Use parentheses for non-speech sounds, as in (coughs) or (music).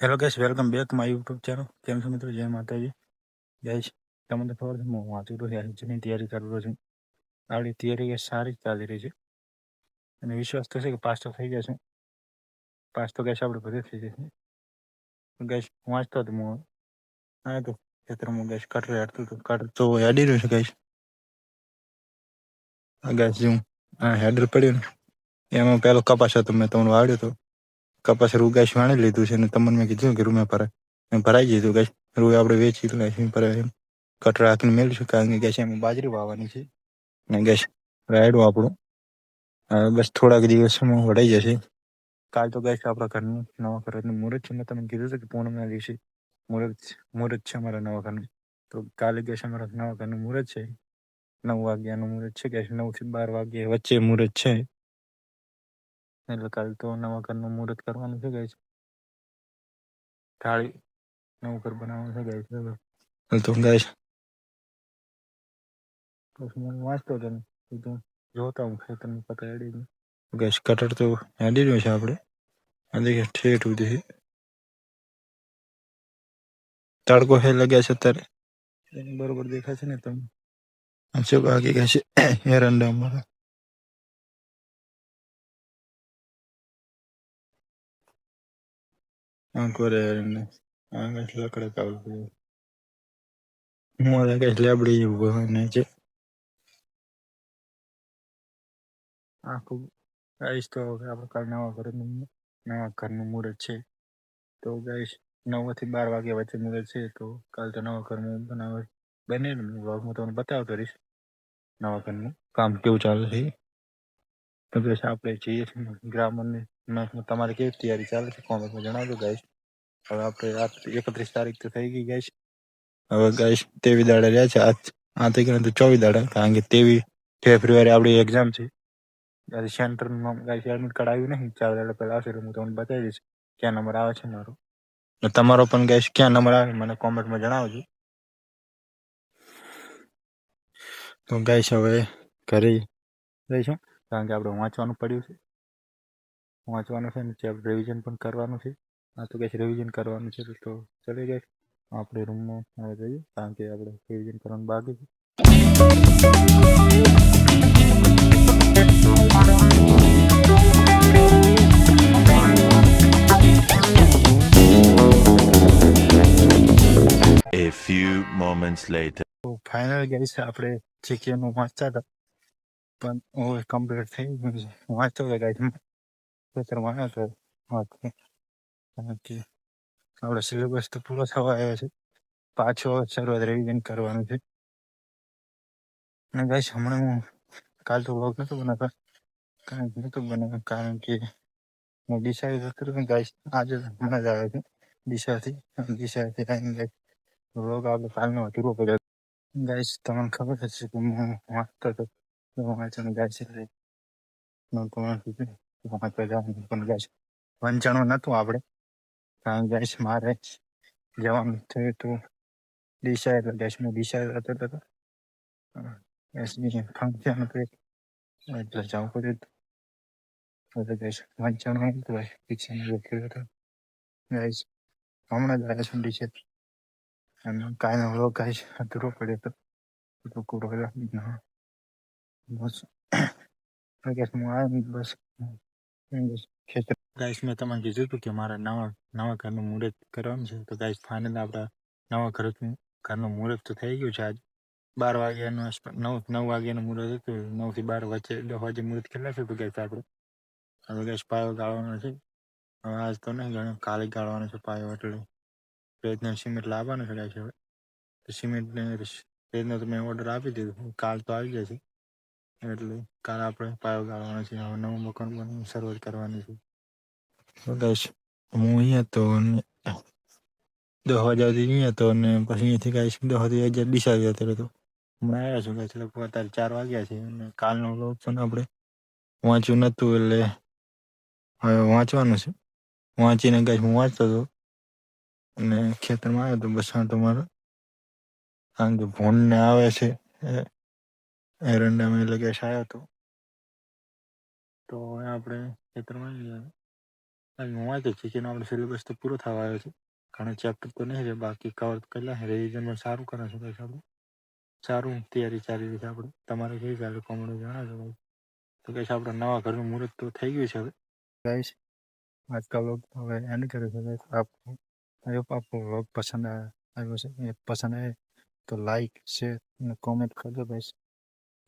Hello guys welcome back my YouTube channel કેમ છો મિત્રો? જય માતાજી. ગેસ તમને ખબર છે, હું વાંચું તો એક્ઝામની તૈયારી કરી રહ્યો છું. આપણી તૈયારી સારી ચાલી રહી છે. અને વિશ્વાસ તો છે કે પાસ તો થઈ જશે. પાસ તો ગેસ આપણે બધે થઈ જશે. ગેસ વાંચતો હતો, હું હા તો ખેતરમાં ગેસ કટર હેડતું હતું કટર તો હેડી રહ્યું છે ગેસ ગેસ જેવું આ હેડર પડ્યું ને, એમાં પેલો કપાસ હતો, મેં તમને વાળ્યો હતો. કપાસ રૂ ગાઈશ વાણી લીધું છે અને તમને મેં કીધું કે રૂ મેં ભરાય ભરાઈ દીધું ગાઈશ રૂ આપણે વેચી લાવીશું પર એમ કટર રાખીને મેળવીશું કારણ કે ગેસ એમાં બાજરી વાવવાની છે. અને ગેસ રાયડું આપણું. બસ થોડાક દિવસમાં વડાઈ જશે. કાલ તો ગેસ આપણા ઘરનું નવા ઘરનું મુહૂર્ત છે. મેં તમને કીધું હતું કે પૂનમના દિવસે મુહૂર્ત મુહૂર્ત છે અમારા નવા ઘરનું. તો કાલે ગેસ અમારા નવા ઘરનું મુહૂર્ત છે. નવ વાગ્યાનું મુહૂર્ત છે ગેસ નવથી બાર વાગ્યા વચ્ચે મુહૂર્ત છે. એટલે કાલ તો નવા ઘરનું મુહૂર્ત કરવાનું છે ગાઈસ. થાળી નવું ઘર બનાવવાનું છે ગાઈસ બરાબર. તો ગાઈસ. પછી હું વાંચતો હતો કીધું જોતા હું ખેતરની પતા એડી ગાઈસ કટર તો એડી રહ્યો છે આપણે આ દેખે ઠેઠ સુધી તડકો હે લગ્યા છે અત્યારે. બરોબર દેખાય છે ને તમને? શું બાકી ગયા છે એરંડા અમારા આખું ગાઈશ તો હવે આપણે કાલ નવા ઘરનું નવા ઘરનું મુહૂર્ત છે. તો ગાઈશ નવથી બાર વાગ્યા વચ્ચે મુહૂર્ત છે, તો કાલ તો નવા ઘરનું બનાવે બને વ્લોગમાં તમને બતાવતો રહીશ. નવા ઘરનું કામ કેવું ચાલે છે. તો આપણે જઈએ છીએ ગ્રામરની તમારી કેવી તૈયારી ચાલે છે? કોમેન્ટમાં જણાવજો, ગાઈસ. હવે આપણે એકત્રીસ તારીખ તો થઈ ગઈ ગઈ હવે ગાઈસ, તેવી દાડે રહ્યા છે. આજ આ થઈ ગયા તો ચોવીસ દાડા, કારણ કે તેવી ફેબ્રુઆરી આપણી એક્ઝામ છે, ત્યારે સેન્ટરમાં ગાઈસ એડમિટ કાર્ડ આવ્યું નહીં. ચાર દાડા પહેલા આવશે, એટલે હું તમને બતાવી દઈશ ક્યાં નંબર આવે છે મારો. તમારો પણ, ગાઈસ, ક્યાં નંબર આવે મને કોમેન્ટમાં જણાવજો. તો ગાઈસ, હવે ઘરે જઈશું, કારણ કે આપણે વાંચવાનું પડ્યું છે. વાંચવાનું છે ને ચેપ્ટર રિવિઝન પણ કરવાનું છે. આ તો કંઈક રિવિઝન કરવાનું છે તો ચલી જાય. આપણે રૂમમાં હવે જઈએ કારણ કે આપણે રિવિઝન કરવાનું બાકી છે. A few moments later. Final guys આપણે જીકેનું વાંચતા હતા. પણ હવે કમ્પ્લીટ થઈ ગયું છે. વાંચતો હતો ગાઈસ ખેતરમાં આવ્યો હતો કારણ કે આપણો સિલેબસ તો પૂરો થવા આવ્યો છે પાછો શરૂઆત રિવિઝન કરવાનું છે અને ગાઈસ હમણાં હું કાલ તો વ્લોગ નતો બનાવતો કારણ કે નતો બનાવ્યો કારણ કે હું ડિસાઈડ હતો ગાઈશ આજે હમણાં જ આવ્યો છું ડીસાથી ડીસાથી આવીને ગાઈશ વ્લોગ આપણે કાલનો અધૂરો પડ્યો ગાઈસ તમને ખબર હશે કે હું વાંચતો હતો વાંચવાનું ગાઈશ એટલે હું તમને વંચાણું નહોતું આપણે. કારણ કે મારે જવાનું થયું હતું. દિશા એટલે ગાઈસ હું ડીસા જતો હતો એસની ફંક્શન હતું એટલે જવું પડ્યું હતું. એટલે વંચાણું હતું હતું. ગાઈસ હમણાં જ આવ્યા છું કાલનો વ્લોગ ગાઈસ અધૂરો પડ્યો હતો. બસ. (coughs) આવ્યો ને બસ બસ. ખેતર ગાઈસ મેં તમને કીધું હતું કે મારા નવા નવા ઘરનું મુહૂર્ત કરવાનું છે. તો ગાઈસ ફાઇનલ આપણા નવા ઘરનું ઘરનું મુહૂર્ત તો થઈ ગયું છે આજ. બાર વાગ્યાનું નવ નવ વાગ્યાનું મુહૂર્ત હતું નવથી બાર વચ્ચે દસ વાગે મુહૂર્ત કેટલા થયું ગાઈસ આપણે. હવે ગાઈસ પાયો ગાળવાનો છે. હવે આજ તો નહીં ગણ્યો કાલે ગાળવાનો છે પાયો એટલે પ્રયત્ન સિમેન્ટ લાવવાનો છે ગાઈસ હવે. સિમેન્ટ ને પ્રયત્ન તો મેં ઓર્ડર આપી દીધો. કાલ તો આવી જશે એટલે કાલ આપણે પાયો ગાળવાનો છે. હવે નવું મકાન બની શરૂઆત કરવાની છે. તો ગાઈશ હું અહીંયા તો અને દસ વાગ્યાથી અહીંયા તો અને પછી અહીંયાથી ગાઈશ દસ વાગે હજાર ડીસા ત્યારે હતો હમણાં આવ્યા છું ગાઈશ લગભગ અત્યારે ચાર વાગ્યા છે અને કાલનો લોક છે આપણે વાંચ્યું નહોતું એટલે હવે વાંચવાનું છે. વાંચીને ગાઈશ હું વાંચતો હતો અને ખેતરમાં આવ્યો તો બસ તો મારો કારણ કે ભૂંડને આવે છે. એરંડા ડેમ એટલે ગેસ આવ્યો તો તો હવે આપણે ખેતરમાં આવી ગયા વાંચે છે કે આપણે સિલેબસ તો પૂરો થવા આવ્યો છે. ઘણા ચેપ્ટર તો નહીં રહે બાકી કવર કરેલા છે. રિવિઝન પણ સારું કરે છે આપણે. સારું તૈયારી ચાલી રહી છે આપણે. તમારે કઈ ચાલે કોમેન્ટ જણાવજો ભાઈ તો કહેશ આપણા નવા ઘરનું મુહૂર્ત તો થઈ ગયું છે હવે. ગાઈશ આજકા વ્લોગ હવે એન્ડ કર્યો છે. આપકો આઈ હોપ આપકો વ્લોગ પસંદ આવ્યો છે. પસંદ આવે તો લાઈક શેર અને કોમેન્ટ કરજો ગાઈશ